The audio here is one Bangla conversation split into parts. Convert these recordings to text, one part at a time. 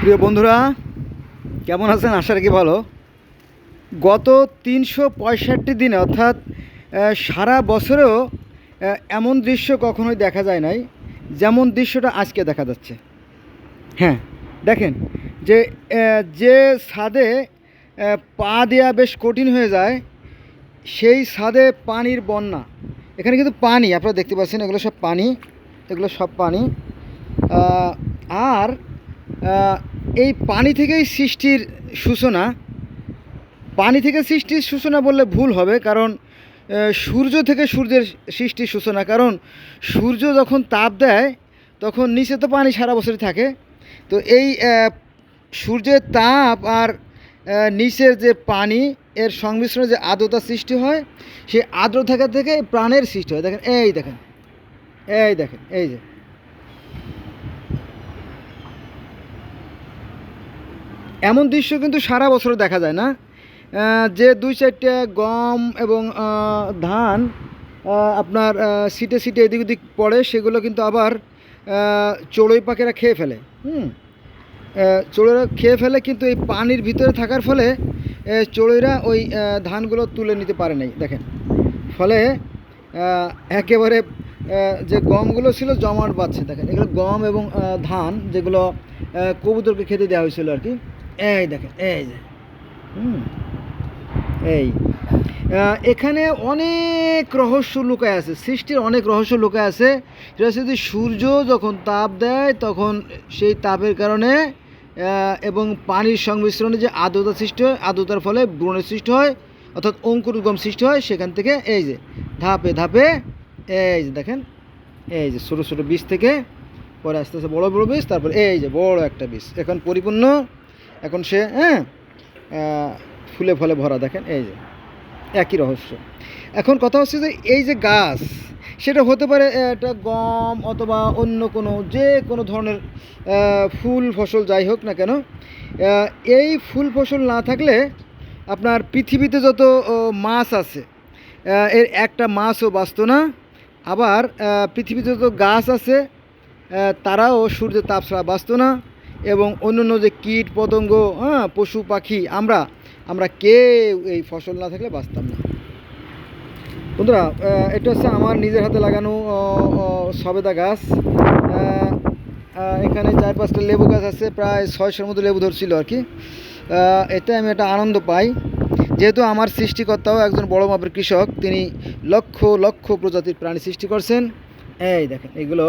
প্রিয় বন্ধুরা, কেমন আছেন? আশা রাখি ভালো। গত তিনশো পঁয়ষট্টি দিনে, অর্থাৎ সারা বছরেও এমন দৃশ্য কখনোই দেখা যায় নাই, যেমন দৃশ্যটা আজকে দেখা যাচ্ছে। হ্যাঁ দেখেন, যে যে ছাদে পা দেওয়া বেশ কঠিন হয়ে যায়, সেই ছাদে পানির বন্যা। এখানে কিন্তু পানি, আপনারা দেখতে পাচ্ছেন, এগুলো সব পানি, এগুলো সব পানি। আর এই পানি থেকেই সৃষ্টির সূচনা, পানি থেকে সৃষ্টির সূচনা বললে ভুল হবে কারণ সূর্য থেকে সূর্যের সৃষ্টির সূচনা। কারণ, সূর্য যখন তাপ দেয়, তখন নিচে তো পানি সারা বছরই থাকে। তো এই সূর্যের তাপ আর নিচের যে পানি, এর সংমিশ্রণে যে আর্দ্রতা সৃষ্টি হয়, সেই আর্দ্রতা থেকে প্রাণের সৃষ্টি হয়। দেখেন, এই দেখেন এই দেখেন, এই যে। এমন দৃশ্য কিন্তু সারা বছর দেখা যায় না। যে দুই চারটে গম এবং ধান আপনার সিটে সিটে এদিক ওদিক পড়ে, সেগুলো কিন্তু আবার চড়ুই পাখিরা খেয়ে ফেলে। হুম? চড়ুইরা খেয়ে ফেলে কিন্তু এই পানির ভিতরে থাকার ফলে চড়ুইরা ওই ধানগুলো তুলে নিতে পারে নাই। দেখেন, ফলে একেবারে যে গমগুলো ছিল জমাট বাঁধছে, দেখেন, এগুলো গম এবং ধান, যেগুলো কবুতরকে খেতে দেওয়া হয়েছিল আর কি। এই দেখেন, এই যে। হুম, এই। এখানে অনেক রহস্য লুকায় আছে, সৃষ্টির অনেক রহস্য লুকায় আছে। সেটা হচ্ছে সূর্য যখন তাপ দেয়, তখন সেই তাপের কারণে এবং পানির সংমিশ্রণে যে আর্দ্রতা সৃষ্টি হয়, আর্দ্রতার ফলে ব্রণের সৃষ্টি হয়, অর্থাৎ অঙ্কুরগম সৃষ্টি হয়, সেখান থেকে এই যে, ধাপে ধাপে, এই যে দেখেন, এই যে ছোটো ছোটো বীজ থেকে, পরে আস্তে আস্তে বড় বড় বীজ, তারপর এই যে বড় একটা বীজ। এখন পরিপূর্ণ এখন সে হ্যাঁ ফুলে ফলে ভরা, দেখেন, এই যে, একই রহস্য। এখন কথা হচ্ছে যে, এই যে গাছ, সেটা হতে পারে একটা গম অথবা অন্য কোনো, যে কোনো ধরনের ফুল ফসল যাই হোক না কেন এই ফুল ফসল না থাকলে আপনার পৃথিবীতে যত মাছ আছে এর একটা মাছও বাঁচত না। আবার পৃথিবীতে যত গাছ আছে তারাও সূর্যের তাপ ছাড়া বাঁচত না। এবং অন্যান্য যে কীট পতঙ্গ হ্যাঁ পশু, পাখি, আমরা আমরা কেউ এই ফসল না থাকলে বাঁচতাম না। বন্ধুরা এটা হচ্ছে আমার নিজের হাতে লাগানো সবেদা গাছ। এখানে চার পাঁচটা লেবু গাছ আছে, প্রায় ছয়শোর মতো লেবু ধরছিল আর কি। এতে আমি একটা আনন্দ পাই। যেহেতু আমার সৃষ্টিকর্তাও একজন বড় মাপের কৃষক, তিনি লক্ষ লক্ষ প্রজাতির প্রাণী সৃষ্টি করছেন। এই দেখেন, এগুলো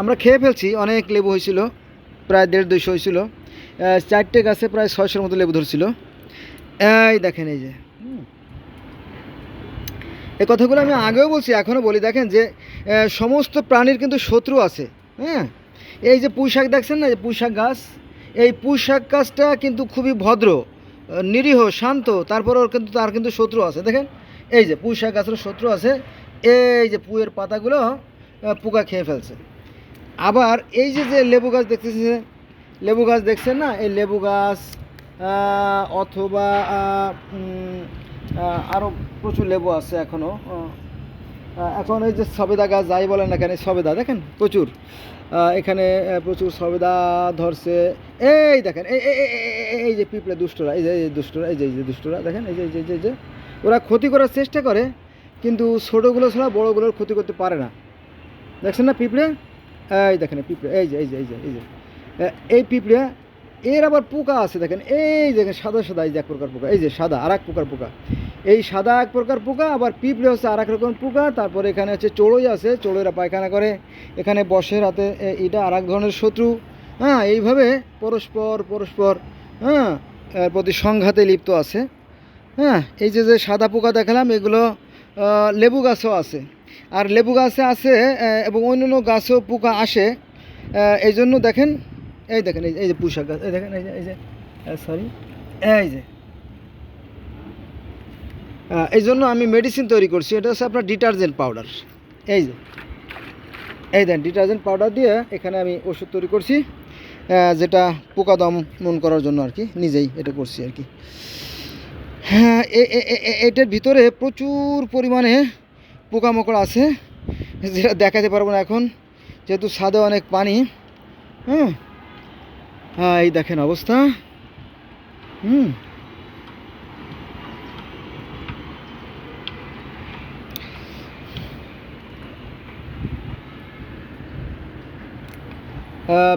আমরা খেয়ে ফেলছি, অনেক লেবু হয়েছিল। প্রায় দেড় দুইশো হয়েছিল। চারটে গাছে প্রায় ছয়শোর মতো লেবু ধরছিল। এই দেখেন, এই যে। এই কথাগুলো আমি আগেও বলছি, এখনও বলি। দেখেন যে সমস্ত প্রাণীর কিন্তু শত্রু আছে হ্যাঁ? এই যে পুঁই শাক দেখছেন না যে পুঁই শাক গাছ? এই পুঁই শাক গাছটা কিন্তু খুবই ভদ্র নিরীহ, শান্ত, তারপর ওর কিন্তু, তার কিন্তু শত্রু আছে। দেখেন, এই যে পুঁই শাক গাছের শত্রু আছে, এই যে পুয়ের পাতাগুলো পোকা খেয়ে ফেলছে। আবার এই যে যে লেবু গাছ দেখতেছে লেবু গাছ দেখছেন না? এই লেবু গাছ অথবা আরও প্রচুর লেবু আছে এখনও এখন এই যে সবেদা গাছ যাই বলেন না কেন সবেদা দেখেন? প্রচুর। এখানে প্রচুর সবেদা ধরছে। এই দেখেন, এই, এই- যে পিঁপড়ে দুষ্টরা, এই যে, এই দুষ্টরা, এই যে এই যে দুষ্টরা, দেখেন? এই যে এই যে যে- যে। ওরা ক্ষতি করার চেষ্টা করে, কিন্তু ছোটোগুলো ছাড়া বড়োগুলোর ক্ষতি করতে পারে না। দেখছেন না পিঁপড়ে? এই দেখেন পিঁপড়ে, এই যে এই যে এই যে এই যে। এই পিঁপড়ে, এর আবার পোকা আছে দেখেন, এই দেখেন সাদা সাদা, এই যে এক প্রকার পোকা, এই যে সাদা আর এক প্রকার পোকা। এই সাদা এক প্রকার পোকা, আবার পিঁপড়ে হচ্ছে আর এক রকম পোকা, তারপরে এখানে হচ্ছে চড়ুই আছে, চড়ুইরা পায়খানা করে, এখানে বসে রাতে এটা আর এক ধরনের শত্রু। হ্যাঁ এইভাবে পরস্পর পরস্পর হ্যাঁ প্রতি সংঘাতে লিপ্ত আছে। হ্যাঁ এই যে যে সাদা পোকা দেখালাম, এগুলো লেবু গাছও আছে। আর লেবু গাছে আছে এবং অন্যান্য গাছেও পোকা আসে। এই জন্য দেখেন, এই দেখেন, এই এই যে পুঁশাক গাছ, এই দেখেন, এই যে এই যে সরি এই যে। এই জন্য আমি মেডিসিন তৈরি করছি, এটা হচ্ছে আপনার ডিটারজেন্ট পাউডার এই যে, এই দেন ডিটারজেন্ট পাউডার দিয়ে এখানে আমি ওষুধ তৈরি করছি যেটা পোকা দমন করার জন্য আর কি, নিজেই এটা করছি আর কি। হ্যাঁ এটার ভিতরে প্রচুর পরিমাণে পোকামাকড় আছে, যেটা দেখাতে পারব না এখন, যেহেতু ছাদে অনেক পানি হ্যাঁ হ্যাঁ এই দেখেন অবস্থা, হুম?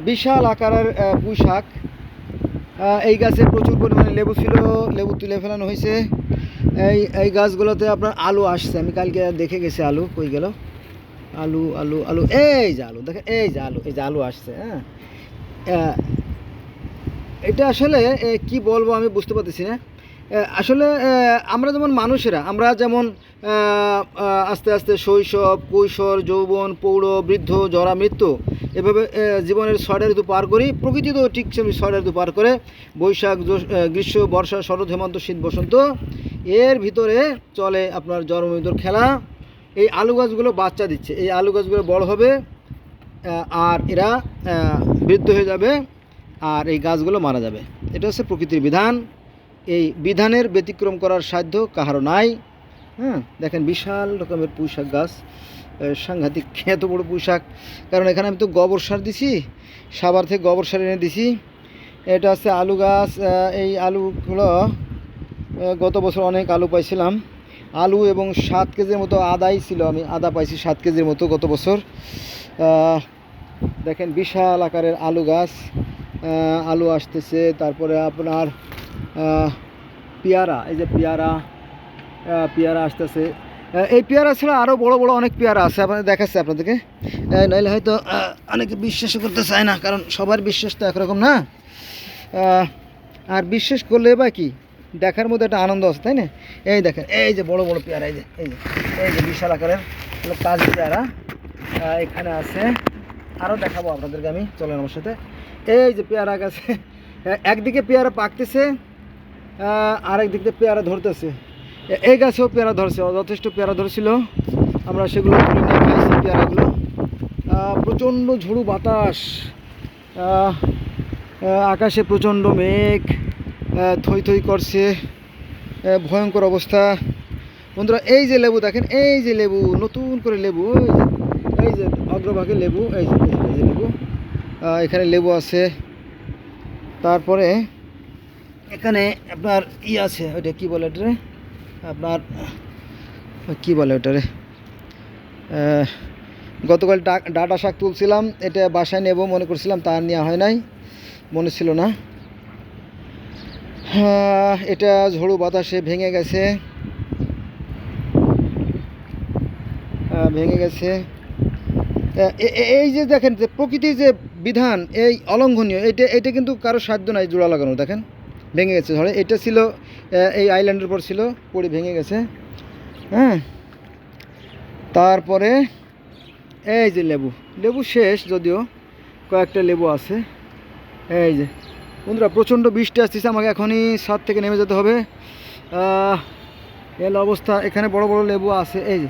বিশাল আকারের পুঁই শাক এই গাছে প্রচুর পরিমাণে লেবু ছিল, লেবু তুলে ফেলানো হয়েছে। এই এই গাছগুলোতে আপনার আলু আসছে। আমি কালকে দেখে গেছি আলু, কই গেল? আলু আলু আলু, এই যে আলু, দেখেন, এই যে আলু, এই যে আলু আসছে হ্যাঁ? এটা আসলে কি বলব আমি বুঝতে পারতেছি না। আসলে আমরা যেমন মানুষেরা, আমরা যেমন আস্তে আস্তে শৈশব, কৈশোর, যৌবন পৌঢ় বৃদ্ধ, জরা, মৃত্যু, এভাবে জীবনের ছয়টা ঋতু পার করি প্রকৃতি তো ঠিক সেরকম ছয়টা ঋতু পার করে, বৈশাখ গ্রীষ্ম, বর্ষা, শরৎ, হেমন্ত, শীত, বসন্ত এর ভিতরে চলে আপনার জন্মমৃত্যুর খেলা। এই আলু গাছগুলো বাচ্চা দিচ্ছে। এই আলু গাছগুলো বড় হবে আর এরা বৃদ্ধ হয়ে যাবে, আর এই গাছগুলো মারা যাবে। এটা হচ্ছে প্রকৃতির বিধান। এই বিধানের ব্যতিক্রম করার সাধ্য কাহারও নাই। হ্যাঁ দেখেন বিশাল রকমের পুঁইশাক গাছ। সাংঘাতিক, এত বড় পুঁইশাক। কারণ এখানে আমি তো গোবর সার দিছি, সাবার থেকে গোবর সার এনে দিছি। এটা হচ্ছে আলু গাছ এই আলুগুলো গত বছর অনেক আলু পাইছিলাম। আলু এবং সাত কেজির মতো আদাই ছিল। আমি আদা পাইছি সাত কেজির মতো গত বছর। দেখেন বিশাল আকারের আলু গাছ। আলু আসতেছে। তারপরে আপনার পেয়ারা। এই যে পেয়ারা পেয়ারা আসতেছে। এই পেয়ারা ছাড়া আরও বড় বড় অনেক পেয়ারা আছে। আপনাদের দেখাচ্ছে আপনাদেরকে। নইলে হয়তো অনেকে বিশ্বাস করতে চায় না, কারণ সবার বিশ্বাস তো একরকম না। আর বিশ্বাস করলে বা কি? দেখার মধ্যে একটা আনন্দ আছে, তাই না? এই দেখেন, এই যে বড় বড় পেয়ারা, এই যে এই যে এই যে বিশাল আকারের কাজ পেয়ারা। এখানে আছে আরও দেখাবো আপনাদেরকে আমি, চলেন আমার সাথে। এই যে পেয়ারা গাছে একদিকে পেয়ারা পাকতেছে আরেক দিক দিয়ে পেয়ারা ধরতেছে। এই গাছেও পেয়ারা ধরছে, যথেষ্ট পেয়ারা ধরছিল। আমরা সেগুলো পেয়ারাগুলো। প্রচণ্ড ঝুড়ু বাতাস। আকাশে প্রচণ্ড মেঘ। থই থই করছে। ভয়ঙ্কর অবস্থা। বন্ধুরা, এই যে লেবু দেখেন, এই যে লেবু, নতুন করে লেবু এই যে অগ্রভাগে লেবু, এই যে, এই যে- লেবু। এখানে লেবু আছে। তারপরে এখানে আপনার ই আছে, ওইটা কি বলে ওটারে? আপনার, কি বলে ওটারে? গতকাল ডাটা শাক তুলছিলাম, এটা বাসায় নেব মনে করছিলাম, তা নেওয়া হয় নাই, মনে ছিল না। এটা ঝড়ু বাতাসে ভেঙে গেছে। আহ, ভেঙে গেছে। এই যে দেখেন যে প্রকৃতির যে বিধান এই অলঙ্ঘনীয় এটা এটা কিন্তু কারও সাধ্য নাই জোড়া লাগানো দেখেন। ভেঙে গেছে ধরে এটা ছিল এই আইল্যান্ডের পর ছিল পড়ে ভেঙে গেছে। হ্যাঁ। তারপরে এই যে লেবু লেবু শেষ যদিও কয়েকটা লেবু আছে। এই যে বন্ধুরা, প্রচণ্ড বৃষ্টি আসতেছে, আমাকে এখনই সাত থেকে নেমে যেতে হবে। এল অবস্থা, এখানে বড় বড় লেবু আছে, এই যে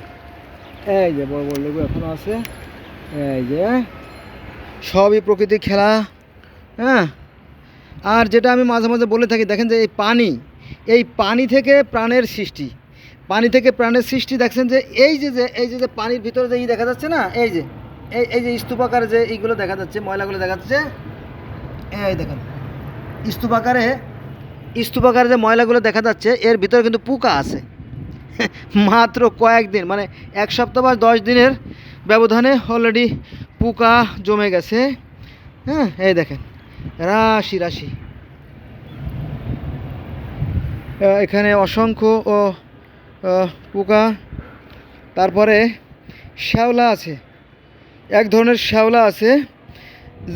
এই যে বড় বড় লেবু এখনও আছে, এই যে, সবই প্রকৃতির খেলা হ্যাঁ? আর যেটা আমি মাঝে মাঝে বলে থাকি, দেখেন যে এই পানি এই পানি থেকে প্রাণের সৃষ্টি, পানি থেকে প্রাণের সৃষ্টি, দেখছেন যে এই যে যে, এই যে যে পানির ভিতরে যে ই দেখা যাচ্ছে না, এই যে, এই এই যে স্তূপাকার যে এইগুলো দেখা যাচ্ছে, ময়লাগুলো দেখা যাচ্ছে, এই দেখেন স্তূপাকারে স্তূপাকারে যে ময়লাগুলো দেখা যাচ্ছে, এর ভিতরে কিন্তু পোকা আছে। মাত্র কয়েকদিন মানে এক সপ্তাহ বা দশ দিনের ব্যবধানে অলরেডি পোকা জমে গেছে। হ্যাঁ এই দেখেন, রাশি রাশি। এখানে অসংখ্য, ও পোকা। তারপরে শ্যাওলা আছে। এক ধরনের শ্যাওলা আছে,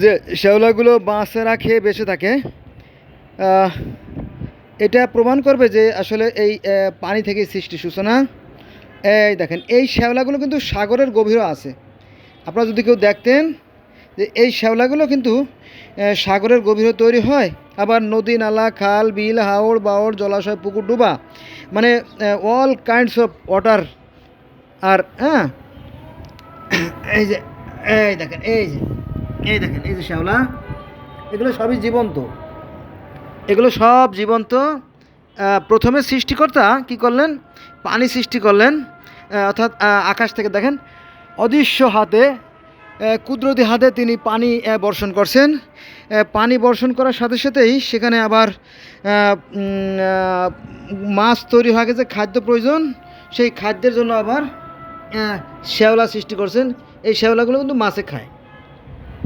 যে শ্যাওলাগুলো বাঁচেরা খেয়ে বেঁচে থাকে। এটা প্রমাণ করবে যে আসলে এই পানি থেকে সৃষ্টি সূচনা। এই দেখেন, এই শ্যাওলাগুলো কিন্তু সাগরের গভীরও আছে। আপনারা যদি কেউ দেখতেন যে এই শ্যাওলাগুলো কিন্তু সাগরের গভীরে তৈরি হয়, আবার নদী, নালা, খাল, বিল হাওড় বাওড় জলাশয়, পুকুর, ডুবা মানে অল কাইন্ডস অফ ওয়াটার আর হ্যাঁ? এই যে, এই দেখেন, এই যে, এই দেখেন, এই যে শ্যাওলা, এগুলো সবই জীবন্ত। এগুলো সব জীবন্ত প্রথমে সৃষ্টিকর্তা কি করলেন? পানি সৃষ্টি করলেন অর্থাৎ আকাশ থেকে দেখেন, অদৃশ্য হাতে কুদরতি হাতে তিনি পানি বর্ষণ করছেন। পানি বর্ষণ করার সাথে সাথেই সেখানে আবার মাছ তৈরি হয়ে গেছে, খাদ্য প্রয়োজন। সেই খাদ্যের জন্য আবার শ্যাওলা সৃষ্টি করছেন। এই শ্যাওলাগুলো কিন্তু মাছে খায়।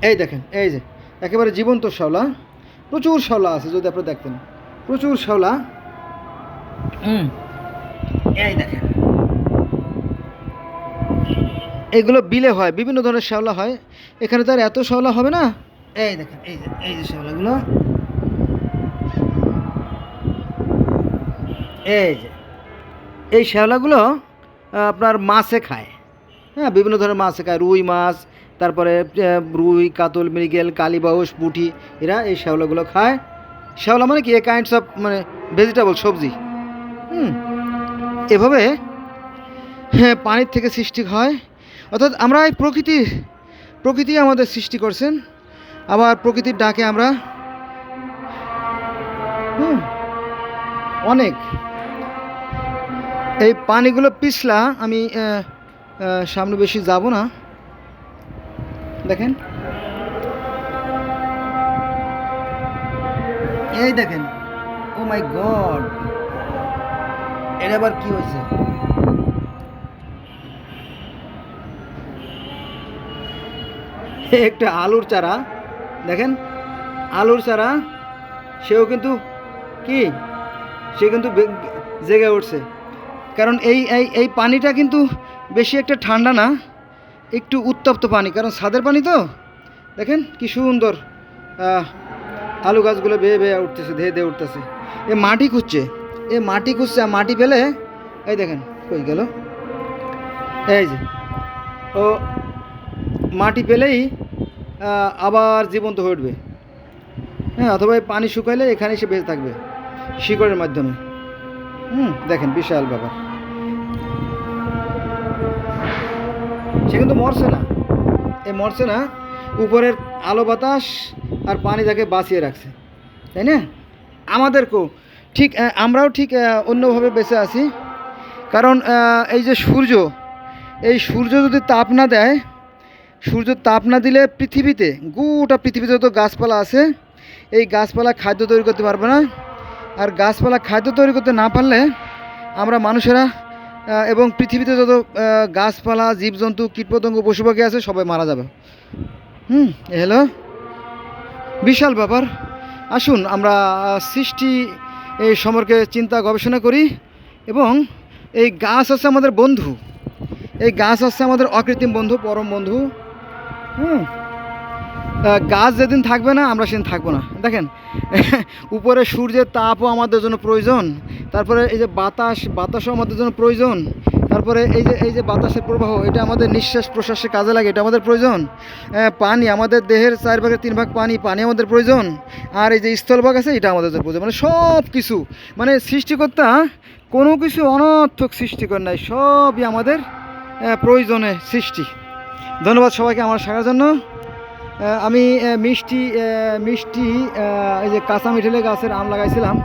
এই দেখেন, এই যে, একেবারে জীবন্ত শ্যাওলা। প্রচুর শ্যাওলা আছে যদি আপনি দেখতেন। প্রচুর শ্যাওলা। হুম। এই দেখেন। এগুলো বিলে হয় বিভিন্ন ধরনের শ্যাওলা হয়। এখানে তো আর এত শ্যাওলা হবে না? এই দেখেন এই যে এই যে শ্যাওলাগুলো। এই যে এই শ্যাওলাগুলো আপনার মাছে খায়। হ্যাঁ বিভিন্ন ধরনের মাছে খায় রুই মাছ তারপরে রুই, কাতল, মৃগেল, কালীবাউস, পুঁটি, এরা এই শ্যাওলাগুলো খায়। শ্যাওলা মানে কি? এ কাইন্ডস অফ মানে ভেজিটেবল সবজি। হুম। এভাবে হ্যাঁ পানির থেকে সৃষ্টি হয়। অর্থাৎ আমরা এই প্রকৃতির প্রকৃতি আমাদের সৃষ্টি করছেন। আবার প্রকৃতির ডাকে আমরা, হুম, অনেক। এই পানিগুলো পিছলা, আমি সামনে বেশি যাব না। দেখেন। এই দেখেন। ও মাই গড এটা আবার কি হয়েছে? একটা আলুর চারা। দেখেন, আলুর চারা, সেও কিন্তু কি? সে কিন্তু জেগে উঠছে। কারণ এই এই পানিটা কিন্তু বেশি একটা ঠান্ডা না। একটু উত্তপ্ত পানি, কারণ ছাদের পানি তো। দেখেন কি সুন্দর আলু গাছগুলো বেয়ে বেয়ে উঠতেছে, ধেয়ে ধেয়ে উঠতেছে। এ মাটি খুঁজছে, এ মাটি খুঁজছে আর মাটি পেলে এই দেখেন কই গেল? এই যে, ও মাটি পেলেই আবার জীবন্ত হয়ে উঠবে। হ্যাঁ অথবা পানি শুকাইলে এখানে এসে বেঁচে থাকবে শিকড়ের মাধ্যমে। হুম, দেখেন বিশাল ব্যাপার। সে কিন্তু মরছে না। এ মরছে না, উপরের আলো বাতাস আর পানি তাকে বাঁচিয়ে রাখছে। তাই না? আমাদেরকেও ঠিক আমরাও ঠিক অন্যভাবে বেঁচে আছি। কারণ এই যে সূর্য, এই সূর্য যদি তাপ না দেয়, সূর্য তাপ না দিলে পৃথিবীতে, গোটা পৃথিবীতে যত গাছপালা আছে, এই গাছপালা খাদ্য তৈরি করতে পারবে না। আর গাছপালা খাদ্য তৈরি করতে না পারলে আমরা মানুষেরা এবং পৃথিবীতে যত গাছপালা, জীবজন্তু, কীটপতঙ্গ পশু পাখি আছে, সবাই মারা যাবে। হুম হলো বিশাল ব্যাপার। আসুন, আমরা সৃষ্টি এই সম্পর্কে চিন্তা গবেষণা করি এবং এই গাছ হচ্ছে আমাদের বন্ধু। এই গাছ হচ্ছে আমাদের অকৃত্রিম বন্ধু, পরম বন্ধু। হুম গাছ যেদিন থাকবে না, আমরা সেদিন থাকব না। দেখেন, উপরে সূর্যের তাপও আমাদের জন্য প্রয়োজন। তারপরে এই যে বাতাস, বাতাসও আমাদের জন্য প্রয়োজন। তারপরে এই যে এই যে বাতাসের প্রবাহ, এটা আমাদের নিঃশ্বাস প্রশ্বাসে কাজে লাগে, এটা আমাদের প্রয়োজন। পানি, আমাদের দেহের চার ভাগের তিন ভাগ পানি পানি আমাদের প্রয়োজন। আর এই যে স্থলভাগ আছে, এটা আমাদের প্রয়োজন। মানে সব কিছু মানে সৃষ্টিকর্তা কোনো কিছু অনর্থক সৃষ্টি করে নাই, সবই আমাদের প্রয়োজনে সৃষ্টি। ধন্যবাদ সবাইকে আমার শাখার জন্য। আমি মিষ্টি মিষ্টি এই যে কাঁচা মিঠেলে গাছের আম লাগাইছিলাম।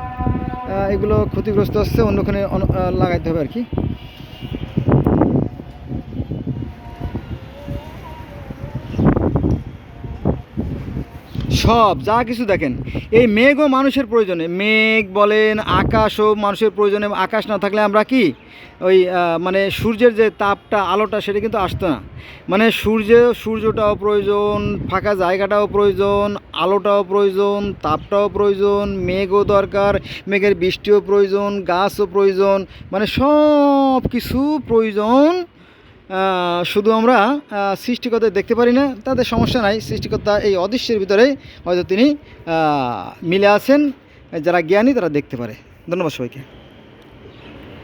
এগুলো ক্ষতিগ্রস্ত হচ্ছে অন্যখানে অন- লাগাইতে হবে আর কি। সব, যা কিছু দেখেন। এই মেঘও মানুষের প্রয়োজনে, মেঘ বলেন আকাশও মানুষের প্রয়োজনে, আকাশ না থাকলে আমরা কি? ওই মানে সূর্যের যে তাপটা, আলোটা, সেটা কিন্তু আসতো না। মানে সূর্য সূর্যটাও প্রয়োজন, ফাঁকা জায়গাটাও প্রয়োজন, আলোটাও প্রয়োজন, তাপটাও প্রয়োজন, মেঘও দরকার, মেঘের বৃষ্টিও প্রয়োজন, গাছও প্রয়োজন মানে সব কিছু প্রয়োজন শুধু আমরা সৃষ্টিকর্তায় সৃষ্টিকর্তা দেখতে পারি না, তাদের সমস্যা নাই। সৃষ্টিকর্তা এই অদৃশ্যের ভিতরে হয়তো তিনি মিলে আছেন, যারা জ্ঞানী তারা দেখতে পারে। ধন্যবাদ সবাইকে।